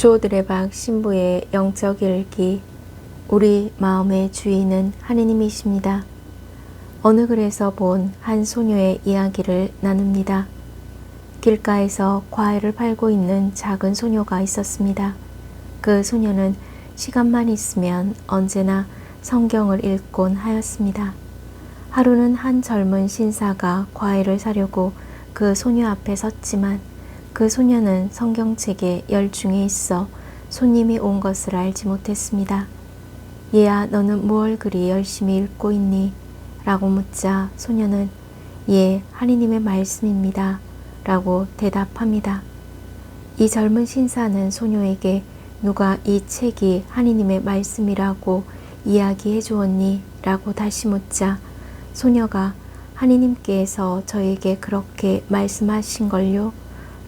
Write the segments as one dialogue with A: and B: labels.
A: 조드레박 신부의 영적 일기 우리 마음의 주인은 하느님이십니다. 어느 글에서 본 한 소녀의 이야기를 나눕니다. 길가에서 과일을 팔고 있는 작은 소녀가 있었습니다. 그 소녀는 시간만 있으면 언제나 성경을 읽곤 하였습니다. 하루는 한 젊은 신사가 과일을 사려고 그 소녀 앞에 섰지만 그 소녀는 성경책에 열중해 있어 손님이 온 것을 알지 못했습니다. 얘야, 너는 무얼 그리 열심히 읽고 있니? 라고 묻자 소녀는 예, 하느님의 말씀입니다. 라고 대답합니다. 이 젊은 신사는 소녀에게 누가 이 책이 하느님의 말씀이라고 이야기해 주었니? 라고 다시 묻자 소녀가 하느님께서 저에게 그렇게 말씀하신 걸요?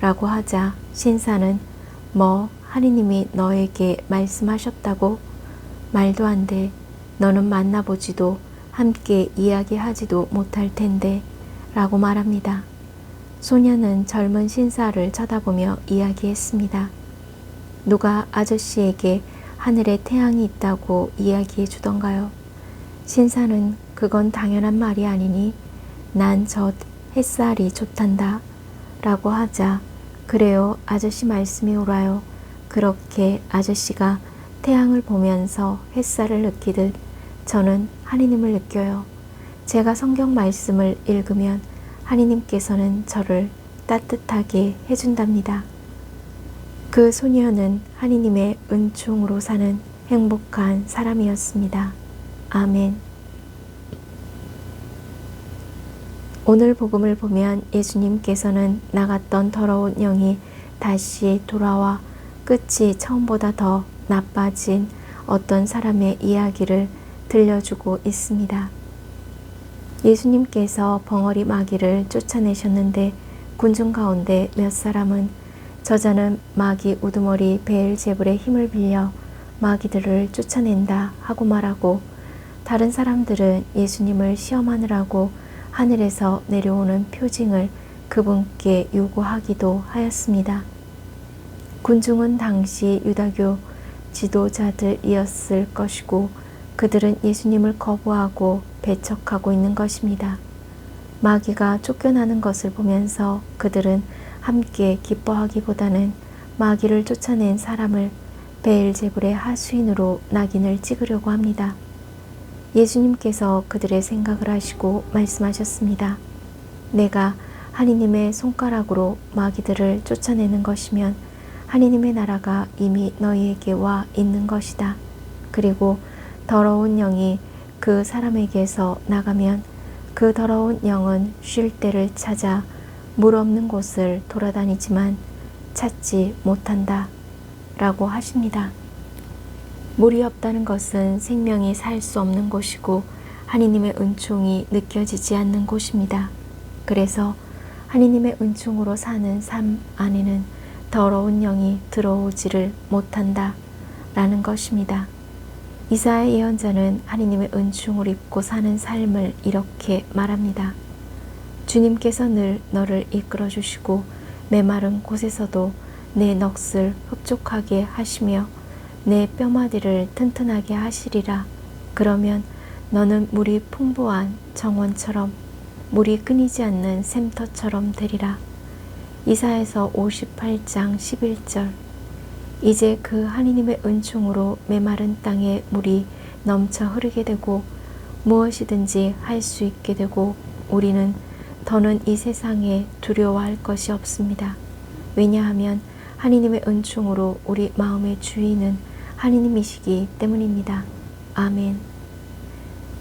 A: 라고 하자 신사는 뭐 하느님이 너에게 말씀하셨다고? 말도 안 돼. 너는 만나보지도 함께 이야기하지도 못할 텐데 라고 말합니다. 소녀는 젊은 신사를 쳐다보며 이야기했습니다. 누가 아저씨에게 하늘에 태양이 있다고 이야기해 주던가요? 신사는 그건 당연한 말이 아니니 난 저 햇살이 좋단다 라고 하자 그래요 아저씨 말씀이 옳아요. 그렇게 아저씨가 태양을 보면서 햇살을 느끼듯 저는 하느님을 느껴요. 제가 성경 말씀을 읽으면 하느님께서는 저를 따뜻하게 해준답니다. 그 소녀는 하느님의 은총으로 사는 행복한 사람이었습니다. 아멘. 오늘 복음을 보면 예수님께서는 나갔던 더러운 영이 다시 돌아와 끝이 처음보다 더 나빠진 어떤 사람의 이야기를 들려주고 있습니다. 예수님께서 벙어리 마귀를 쫓아내셨는데 군중 가운데 몇 사람은 저자는 마귀 우두머리 베엘제불의 힘을 빌려 마귀들을 쫓아낸다 하고 말하고 다른 사람들은 예수님을 시험하느라고 하늘에서 내려오는 표징을 그분께 요구하기도 하였습니다. 군중은 당시 유다교 지도자들이었을 것이고 그들은 예수님을 거부하고 배척하고 있는 것입니다. 마귀가 쫓겨나는 것을 보면서 그들은 함께 기뻐하기보다는 마귀를 쫓아낸 사람을 베엘제불의 하수인으로 낙인을 찍으려고 합니다. 예수님께서 그들의 생각을 하시고 말씀하셨습니다. 내가 하느님의 손가락으로 마귀들을 쫓아내는 것이면 하느님의 나라가 이미 너희에게 와 있는 것이다. 그리고 더러운 영이 그 사람에게서 나가면 그 더러운 영은 쉴 때를 찾아 물 없는 곳을 돌아다니지만 찾지 못한다. 라고 하십니다. 물이 없다는 것은 생명이 살 수 없는 곳이고 하느님의 은총이 느껴지지 않는 곳입니다. 그래서 하느님의 은총으로 사는 삶 안에는 더러운 영이 들어오지를 못한다. 라는 것입니다. 이사의 예언자는 하느님의 은총을 입고 사는 삶을 이렇게 말합니다. 주님께서 늘 너를 이끌어 주시고 메마른 곳에서도 내 넋을 흡족하게 하시며 내 뼈마디를 튼튼하게 하시리라. 그러면 너는 물이 풍부한 정원처럼 물이 끊이지 않는 샘터처럼 되리라. 이사에서 58장 11절 이제 그 하느님의 은총으로 메마른 땅에 물이 넘쳐 흐르게 되고 무엇이든지 할 수 있게 되고 우리는 더는 이 세상에 두려워할 것이 없습니다. 왜냐하면 하느님의 은총으로 우리 마음의 주인은 하느님이시기 때문입니다. 아멘.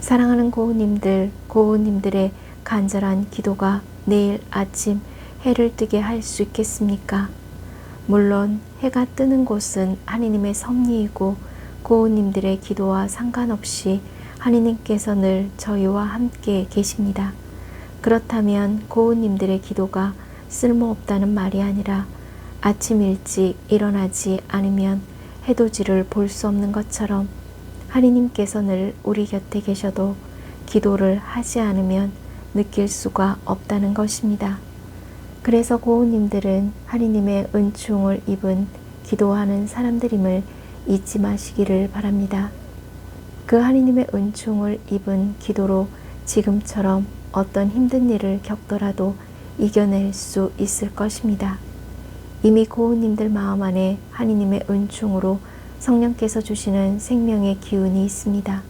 A: 사랑하는 고우님들, 고우님들의 간절한 기도가 내일 아침 해를 뜨게 할 수 있겠습니까? 물론 해가 뜨는 곳은 하느님의 섭리이고 고우님들의 기도와 상관없이 하느님께서 늘 저희와 함께 계십니다. 그렇다면 고우님들의 기도가 쓸모없다는 말이 아니라 아침 일찍 일어나지 않으면 해돋이를 볼 수 없는 것처럼 하느님께서 늘 우리 곁에 계셔도 기도를 하지 않으면 느낄 수가 없다는 것입니다. 그래서 고우님들은 하느님의 은총을 입은 기도하는 사람들임을 잊지 마시기를 바랍니다. 그 하느님의 은총을 입은 기도로 지금처럼 어떤 힘든 일을 겪더라도 이겨낼 수 있을 것입니다. 이미 고은님들 마음 안에 하느님의 은총으로 성령께서 주시는 생명의 기운이 있습니다.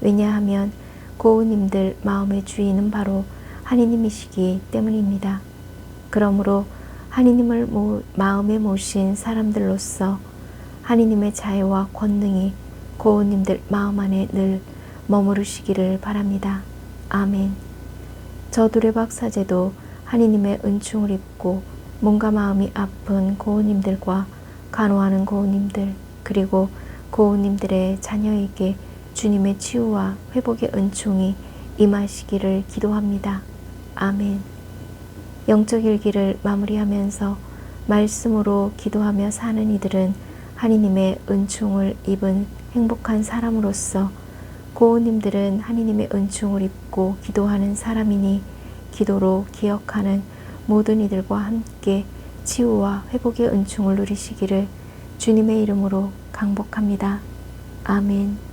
A: 왜냐하면 고은님들 마음의 주인은 바로 하느님이시기 때문입니다. 그러므로 하느님을 모, 마음에 모신 사람들로서 하느님의 자애와 권능이 고은님들 마음 안에 늘 머무르시기를 바랍니다. 아멘. 저 두레박 사제도 하느님의 은총을 입고 몸과 마음이 아픈 고은님들과 간호하는 고은님들 그리고 고은님들의 자녀에게 주님의 치유와 회복의 은총이 임하시기를 기도합니다. 아멘. 영적 일기를 마무리하면서 말씀으로 기도하며 사는 이들은 하느님의 은총을 입은 행복한 사람으로서 고우님들은 하느님의 은총을 입고 기도하는 사람이니 기도로 기억하는 모든 이들과 함께 치유와 회복의 은총을 누리시기를 주님의 이름으로 강복합니다. 아멘.